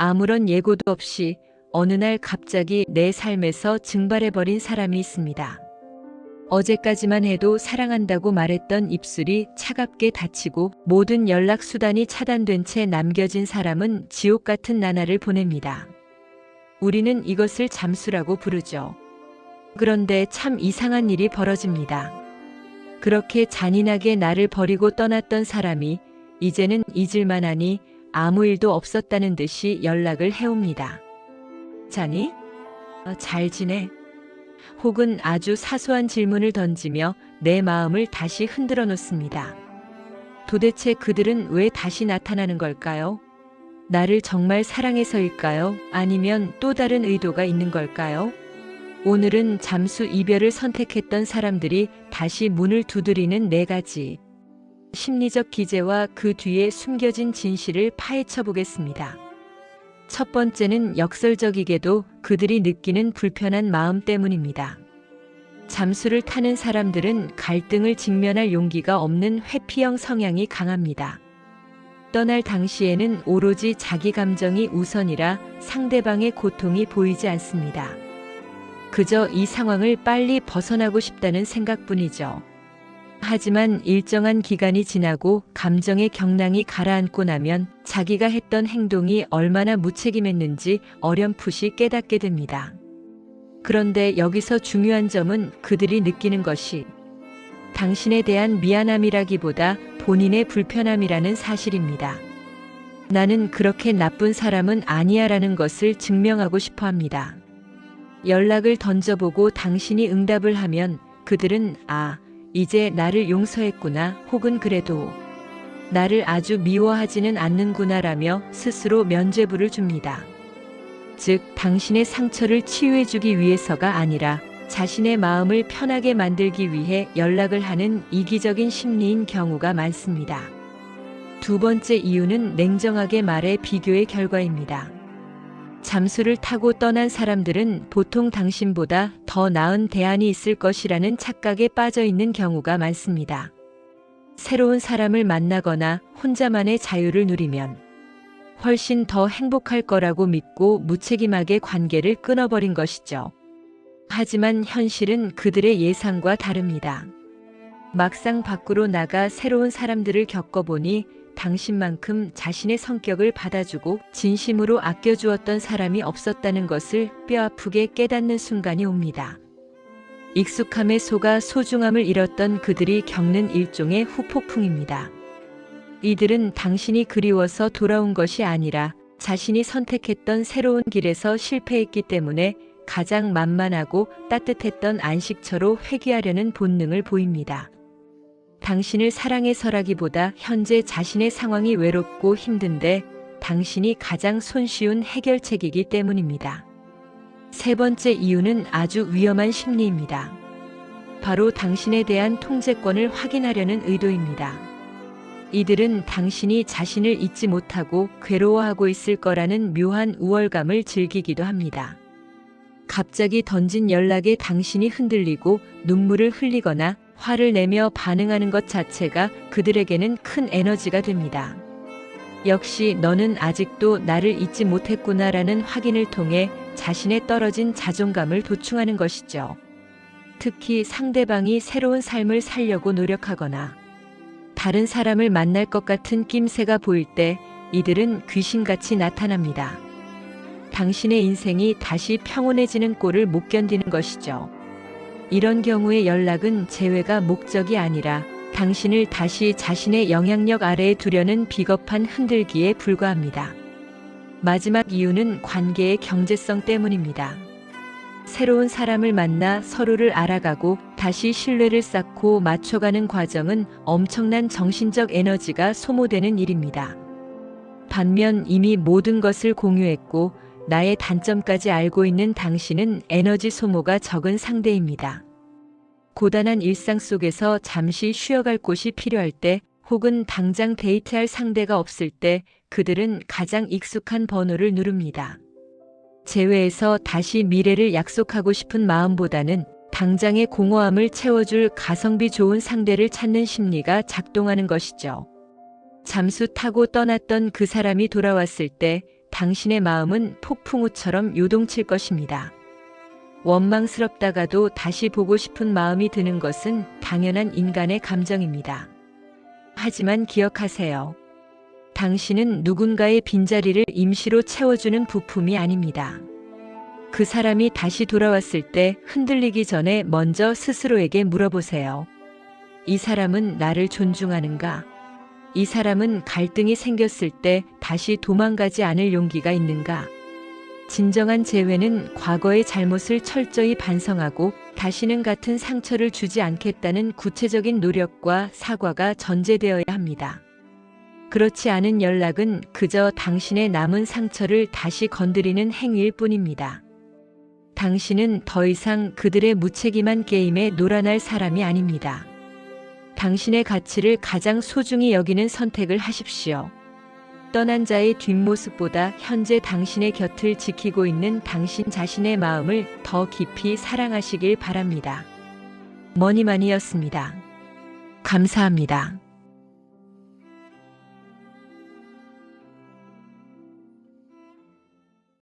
아무런 예고도 없이 어느 날 갑자기 내 삶에서 증발해버린 사람이 있습니다. 어제까지만 해도 사랑한다고 말했던 입술이 차갑게 닫히고 모든 연락 수단이 차단된 채 남겨진 사람은 지옥 같은 나날을 보냅니다. 우리는 이것을 잠수라고 부르죠. 그런데 참 이상한 일이 벌어집니다. 그렇게 잔인하게 나를 버리고 떠났던 사람이 이제는 잊을만 하니 아무 일도 없었다는 듯이 연락을 해옵니다. 자니? 어, 잘 지내? 혹은 아주 사소한 질문을 던지며 내 마음을 다시 흔들어 놓습니다. 도대체 그들은 왜 다시 나타나는 걸까요? 나를 정말 사랑해서일까요? 아니면 또 다른 의도가 있는 걸까요? 오늘은 잠수 이별을 선택했던 사람들이 다시 문을 두드리는 네 가지 심리적 기제와 그 뒤에 숨겨진 진실을 파헤쳐 보겠습니다. 첫 번째는 역설적이게도 그들이 느끼는 불편한 마음 때문입니다. 잠수를 타는 사람들은 갈등을 직면할 용기가 없는 회피형 성향이 강합니다. 떠날 당시에는 오로지 자기 감정이 우선이라 상대방의 고통이 보이지 않습니다. 그저 이 상황을 빨리 벗어나고 싶다는 생각뿐이죠. 하지만 일정한 기간이 지나고 감정의 경랑이 가라앉고 나면 자기가 했던 행동이 얼마나 무책임했는지 어렴풋이 깨닫게 됩니다. 그런데 여기서 중요한 점은 그들이 느끼는 것이 당신에 대한 미안함이라기보다 본인의 불편함이라는 사실입니다. 나는 그렇게 나쁜 사람은 아니야라는 것을 증명하고 싶어 합니다. 연락을 던져보고 당신이 응답을 하면 그들은 아, 이제 나를 용서했구나 혹은 그래도 나를 아주 미워하지는 않는구나라며 스스로 면죄부를 줍니다. 즉, 당신의 상처를 치유해주기 위해서가 아니라 자신의 마음을 편하게 만들기 위해 연락을 하는 이기적인 심리인 경우가 많습니다. 두 번째 이유는 냉정하게 말해 비교의 결과입니다. 잠수를 타고 떠난 사람들은 보통 당신보다 더 나은 대안이 있을 것이라는 착각에 빠져 있는 경우가 많습니다. 새로운 사람을 만나거나 혼자만의 자유를 누리면 훨씬 더 행복할 거라고 믿고 무책임하게 관계를 끊어버린 것이죠. 하지만 현실은 그들의 예상과 다릅니다. 막상 밖으로 나가 새로운 사람들을 겪어보니 당신만큼 자신의 성격을 받아주고 진심으로 아껴주었던 사람이 없었다는 것을 뼈아프게 깨닫는 순간이 옵니다. 익숙함에 속아 소중함을 잃었던 그들이 겪는 일종의 후폭풍입니다. 이들은 당신이 그리워서 돌아온 것이 아니라 자신이 선택했던 새로운 길에서 실패했기 때문에 가장 만만하고 따뜻했던 안식처로 회귀하려는 본능을 보입니다. 당신을 사랑해서라기보다 현재 자신의 상황이 외롭고 힘든데 당신이 가장 손쉬운 해결책이기 때문입니다. 세 번째 이유는 아주 위험한 심리입니다. 바로 당신에 대한 통제권을 확인하려는 의도입니다. 이들은 당신이 자신을 잊지 못하고 괴로워하고 있을 거라는 묘한 우월감을 즐기기도 합니다. 갑자기 던진 연락에 당신이 흔들리고 눈물을 흘리거나 화를 내며 반응하는 것 자체가 그들에게는 큰 에너지가 됩니다. 역시 너는 아직도 나를 잊지 못했구나라는 확인을 통해 자신의 떨어진 자존감을 도충하는 것이죠. 특히 상대방이 새로운 삶을 살려고 노력하거나 다른 사람을 만날 것 같은 낌새가 보일 때 이들은 귀신같이 나타납니다. 당신의 인생이 다시 평온해지는 꼴을 못 견디는 것이죠. 이런 경우의 연락은 재회가 목적이 아니라 당신을 다시 자신의 영향력 아래에 두려는 비겁한 흔들기에 불과합니다. 마지막 이유는 관계의 경제성 때문입니다. 새로운 사람을 만나 서로를 알아가고 다시 신뢰를 쌓고 맞춰가는 과정은 엄청난 정신적 에너지가 소모되는 일입니다. 반면 이미 모든 것을 공유했고 나의 단점까지 알고 있는 당신은 에너지 소모가 적은 상대입니다. 고단한 일상 속에서 잠시 쉬어갈 곳이 필요할 때 혹은 당장 데이트할 상대가 없을 때 그들은 가장 익숙한 번호를 누릅니다. 재회에서 다시 미래를 약속하고 싶은 마음보다는 당장의 공허함을 채워줄 가성비 좋은 상대를 찾는 심리가 작동하는 것이죠. 잠수 타고 떠났던 그 사람이 돌아왔을 때 당신의 마음은 폭풍우처럼 요동칠 것입니다. 원망스럽다가도 다시 보고 싶은 마음이 드는 것은 당연한 인간의 감정입니다. 하지만 기억하세요. 당신은 누군가의 빈자리를 임시로 채워주는 부품이 아닙니다. 그 사람이 다시 돌아왔을 때 흔들리기 전에 먼저 스스로에게 물어보세요. 이 사람은 나를 존중하는가? 이 사람은 갈등이 생겼을 때 다시 도망가지 않을 용기가 있는가? 진정한 재회는 과거의 잘못을 철저히 반성하고 다시는 같은 상처를 주지 않겠다는 구체적인 노력과 사과가 전제되어야 합니다. 그렇지 않은 연락은 그저 당신의 남은 상처를 다시 건드리는 행위일 뿐입니다. 당신은 더 이상 그들의 무책임한 게임에 놀아날 사람이 아닙니다. 당신의 가치를 가장 소중히 여기는 선택을 하십시오. 떠난 자의 뒷모습보다 현재 당신의 곁을 지키고 있는 당신 자신의 마음을 더 깊이 사랑하시길 바랍니다. 머니만이었습니다. 감사합니다.